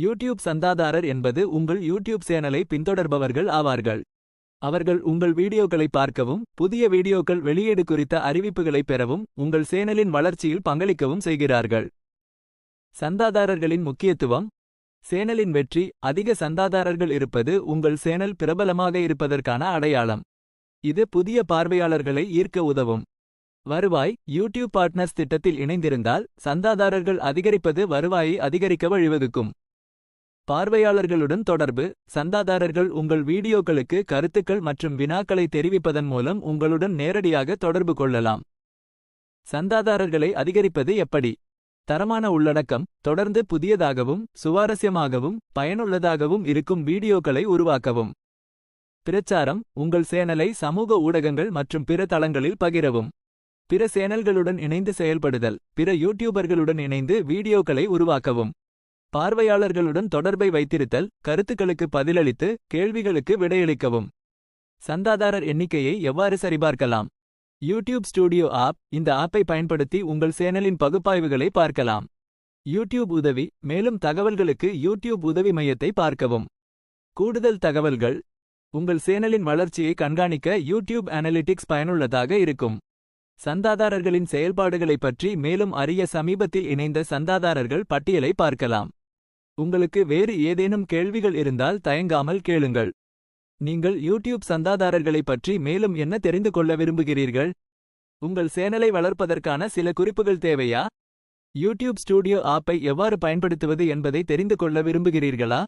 YouTube சந்தாதாரர் என்பது உங்கள் YouTube சேனலை பின்தொடர்பவர்கள் ஆவார்கள். அவர்கள் உங்கள் வீடியோக்களை பார்க்கவும், புதிய வீடியோக்கள் வெளியீடு குறித்த அறிவிப்புகளைப் பெறவும், உங்கள் சேனலின் வளர்ச்சியில் பங்களிக்கவும் செய்கிறார்கள். சந்தாதாரர்களின் முக்கியத்துவம் சேனலின் வெற்றி அதிக சந்தாதாரர்கள் இருப்பது உங்கள் சேனல் பிரபலமாக இருப்பதற்கான அடையாளம். இது புதிய பார்வையாளர்களை ஈர்க்க உதவும். வருவாய் யூடியூப் பார்ட்னர்ஸ் திட்டத்தில் இணைந்திருந்தால் சந்தாதாரர்கள் அதிகரிப்பது வருவாயை அதிகரிக்க வழிவகுக்கும். பார்வையாளர்களுடன் தொடர்பு சந்தாதாரர்கள் உங்கள் வீடியோக்களுக்கு கருத்துக்கள் மற்றும் வினாக்களை தெரிவிப்பதன் மூலம் உங்களுடன் நேரடியாக தொடர்பு கொள்ளலாம். சந்தாதாரர்களை அதிகரிப்பது எப்படி தரமான உள்ளடக்கம் தொடர்ந்து புதியதாகவும் சுவாரஸ்யமாகவும் பயனுள்ளதாகவும் இருக்கும் வீடியோக்களை உருவாக்கவும். பிரச்சாரம் உங்கள் சேனலை சமூக ஊடகங்கள் மற்றும் பிற தளங்களில் பகிரவும். பிற சேனல்களுடன் இணைந்து செயல்படுதல் பிற யூடியூபர்களுடன் இணைந்து வீடியோக்களை உருவாக்கவும். பார்வையாளர்களுடன் தொடர்பை வைத்திருத்தல் கருத்துக்களுக்கு பதிலளித்து கேள்விகளுக்கு விடையளிக்கவும். சந்தாதாரர் எண்ணிக்கையை எவ்வாறு சரிபார்க்கலாம் யூடியூப் ஸ்டூடியோ ஆப் இந்த ஆப்பை பயன்படுத்தி உங்கள் சேனலின் பகுப்பாய்வுகளை பார்க்கலாம். யூடியூப் உதவி மேலும் தகவல்களுக்கு யூடியூப் உதவி மையத்தை பார்க்கவும். கூடுதல் தகவல்கள் உங்கள் சேனலின் வளர்ச்சியை கண்காணிக்க யூடியூப் அனலிட்டிக்ஸ் பயனுள்ளதாக இருக்கும். சந்தாதாரர்களின் செயல்பாடுகளைப் பற்றி மேலும் அறிய சமீபத்தில் இணைந்த சந்தாதாரர்கள் பட்டியலை பார்க்கலாம். உங்களுக்கு வேறு ஏதேனும் கேள்விகள் இருந்தால் தயங்காமல் கேளுங்கள். நீங்கள் யூடியூப் சந்தாதாரர்களைப் பற்றி மேலும் என்ன தெரிந்து கொள்ள விரும்புகிறீர்கள். உங்கள் சேனலை வளர்ப்பதற்கான சில குறிப்புகள் தேவையா. யூடியூப் ஸ்டூடியோ ஆப்பை எவ்வாறு பயன்படுத்துவது என்பதை தெரிந்து கொள்ள விரும்புகிறீர்களா.